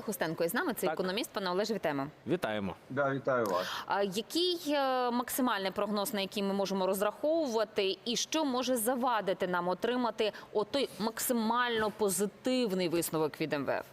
Олег Устенко із нами. Це Так. економіст. Пане Олеже, вітаємо. Вітаємо. Да, вітаю вас. А який е, максимальний прогноз, на який ми можемо розраховувати, і що може завадити нам отримати отой максимально позитивний висновок від МВФ?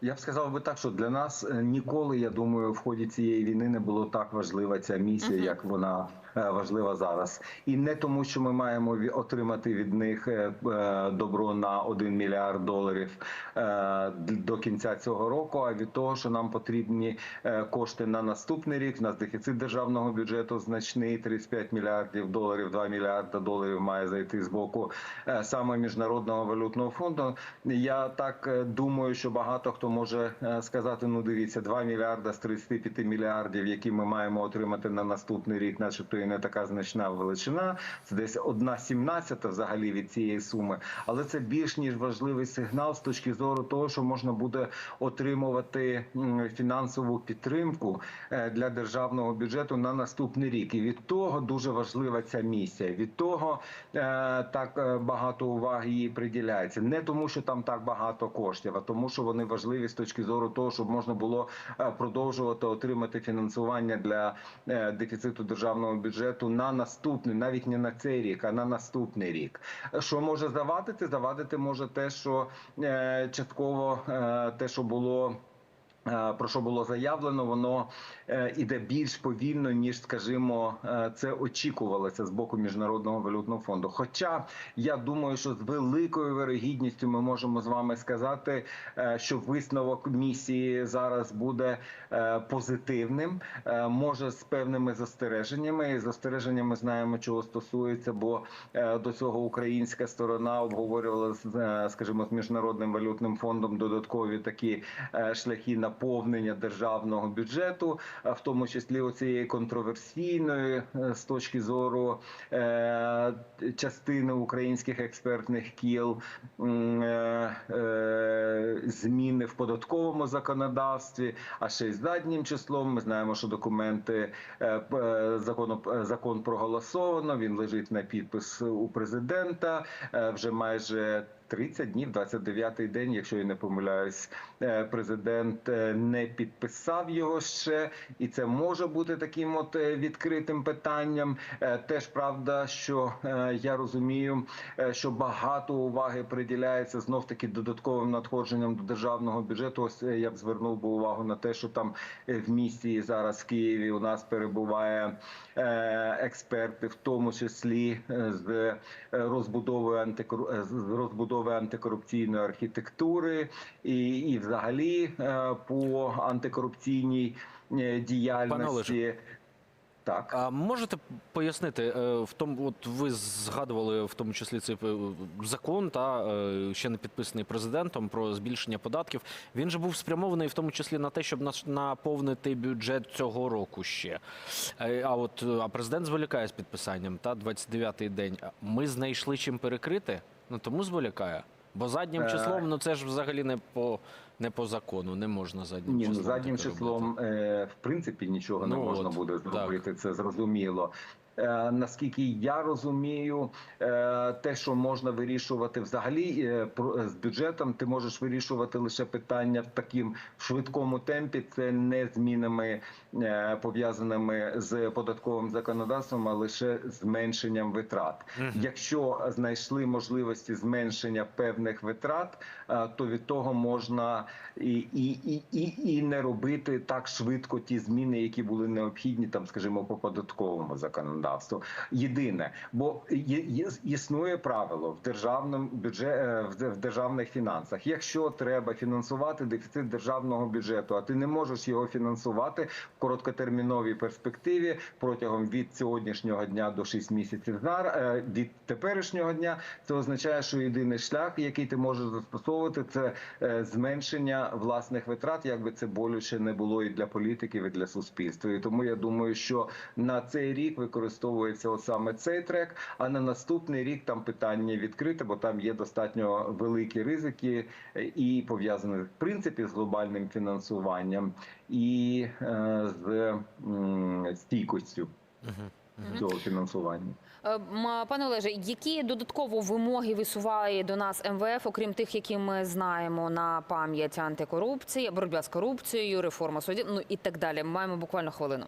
Я б сказав би так, що для нас е, ніколи, я думаю, в ході цієї війни не було так важлива ця місія, як вона важлива зараз. І не тому, що ми маємо отримати від них е, е, добро на 1 мільярд доларів е, до кінця цього року, а від того, що нам потрібні е, кошти на наступний рік. У нас дефіцит державного бюджету значний 35 мільярдів доларів, 2 мільярда доларів має зайти з боку е, саме міжнародного валютного фонду. Я так е, думаю, що багато хто може е, сказати: ну дивіться, 2 мільярда з 35 мільярдів, які ми маємо отримати на наступний рік, начебто і не така значна величина. Це десь одна сімнадцята взагалі від цієї суми. Але це більш ніж важливий сигнал з точки зору того, що можна буде отримувати фінансову підтримку е, для державного бюджету на наступний рік. І від того дуже важлива ця місія. Від того е, так е, багато уваги їй приділяється. Не тому, що там так багато коштів, а тому, що вони важливі з точки зору того, щоб можна було продовжувати отримати фінансування для дефіциту державного бюджету на наступний, навіть не на цей рік, а на наступний рік. Що може завадити? Завадити може те, що е, частково е, те, що було. Е, Про що було заявлено, воно е, іде більш повільно ніж, скажімо, е, це очікувалося з боку міжнародного валютного фонду. Хоча я думаю, що з великою вирогідністю ми можемо з вами сказати, що висновок місії зараз буде позитивним, може з певними застереженнями. І застереженнями знаємо, чого стосується, бо до цього українська сторона обговорювала скажімо, з міжнародним валютним фондом додаткові такі шляхи наповнення державного бюджету, е, в тому числі оцієї контроверсійної е, з точки зору е, частини українських експертних кіл зміни в податковому законодавстві, а ще й заднім числом. Ми знаємо, що документи закону е, закон проголосовано. Він лежить на підпис у президента вже майже. 30 днів, 29-й день, якщо я не помиляюсь, е, президент е, не підписав його ще, і це може бути таким от е, відкритим питанням. Теж правда, що я розумію, що багато уваги приділяється знов таки додатковим надходженням до державного бюджету. Ось я б звернув би увагу на те, що там в місті зараз в Києві у нас перебуває експерти, в тому числі з е, розбудовою антикору... е, антикорупційної архітектури і, і взагалі е, по антикорупційній е, діяльності. Так. А можете пояснити е, в тому, от ви згадували в тому числі цей закон, та ще не підписаний президентом про збільшення податків. Він же був спрямований в тому числі на те, щоб наповнити бюджет цього року ще. А от а президент зволікає з підписанням, та 29-й день. Ми знайшли чим перекрити, ну тому зволікає. Бо заднім Е, числом, ну це ж взагалі не по не по закону, не можна заднім Ні, ну числом. заднім числом, робити. е, в принципі нічого не Ну, можна от, буде так. зробити. Це зрозуміло. Е, наскільки я розумію, е, те, що можна вирішувати взагалі е, з бюджетом, ти можеш вирішувати лише питання в таким швидкому темпі. Це не змінами пов'язаними з податковим законодавством, а лише зменшенням витрат. Якщо знайшли можливості зменшення певних витрат, то від того можна і, і, і, і, і не робити так швидко ті зміни, які були необхідні, там, скажімо, по податковому законодавству. Єдине, бо існує правило в державному бюджет в, державних фінансах. Якщо треба фінансувати дефіцит державного бюджету, а ти не можеш його фінансувати в короткотерміновій перспективі протягом від сьогоднішнього дня до 6 місяців е, від теперішнього дня, це означає, що єдиний шлях, який ти можеш застосовувати, це е, зменшення власних витрат, як би це болюче не було і для політиків, і для суспільства. І тому я думаю, що на цей рік використовується от саме цей трек. А на наступний рік там питання відкрите, бо там є достатньо великі ризики е, і пов'язані в принципі з глобальним фінансуванням і е, з м, стійкостю. цього фінансування. Е, Пане Олеже, які додатково вимоги висуває до нас МВФ, окрім тих, які ми знаємо на пам'ять антикорупції, боротьба з корупцією, реформа судів, ну і так далі. Ми маємо буквально хвилину.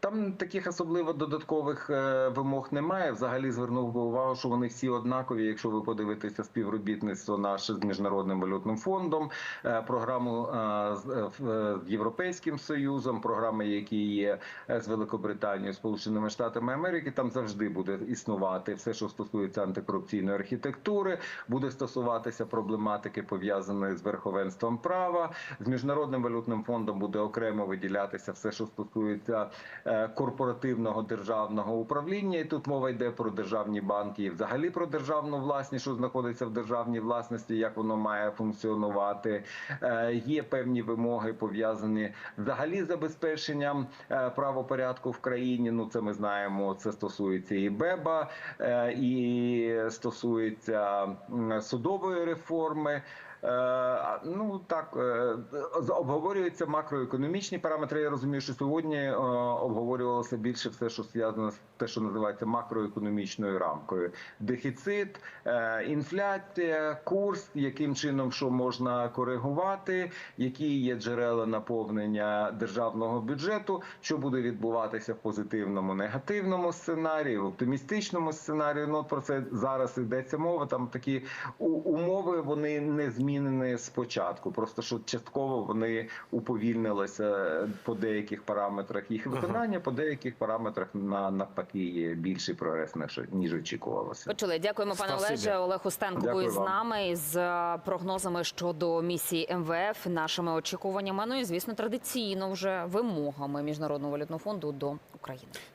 Там таких особливо додаткових е, вимог немає. Взагалі звернув би увагу, що вони всі однакові. Якщо ви подивитеся співробітництво наше з міжнародним валютним фондом, е, програму е, з Європейським Союзом, програми, які є з Великобританією, Сполученими Штатами Америки, там завжди буде існувати все, що стосується антикорупційної архітектури, буде стосуватися проблематики пов'язаної з верховенством права. З міжнародним валютним фондом буде окремо виділятися все, що стосується корпоративного державного управління. І тут мова йде про державні банки і взагалі про державну власність, що знаходиться в державній власності, як воно має функціонувати. Е, Є певні вимоги пов'язані взагалі з забезпеченням е, правопорядку в країні. Ну це ми знаємо. Це стосується і БЕБа, е, і стосується судової реформи. Е, Ну так е, обговорюються макроекономічні параметри. Я розумію, що сьогодні е, обговорювалося більше все, що зв'язано з те, що називається макроекономічною рамкою: дефіцит, інфляція, курс, яким чином що можна коригувати, які є джерела наповнення державного бюджету, що буде відбуватися в позитивному, негативному сценарії, в оптимістичному сценарії. Ну про це зараз йдеться мова. Там такі умови вони не змінені спочатку. Просто що частково вони уповільнилися по деяких параметрах їх виконання, по деяких параметрах на навпаки є більший прогрес ніж- ніж очікувалося. Почули. Дякуємо, пане Олеже. Олег Устенко Дякую був з нами з е, прогнозами щодо місії МВФ, нашими очікуваннями. Ну і звісно, традиційно вже вимогами міжнародного валютного фонду до України.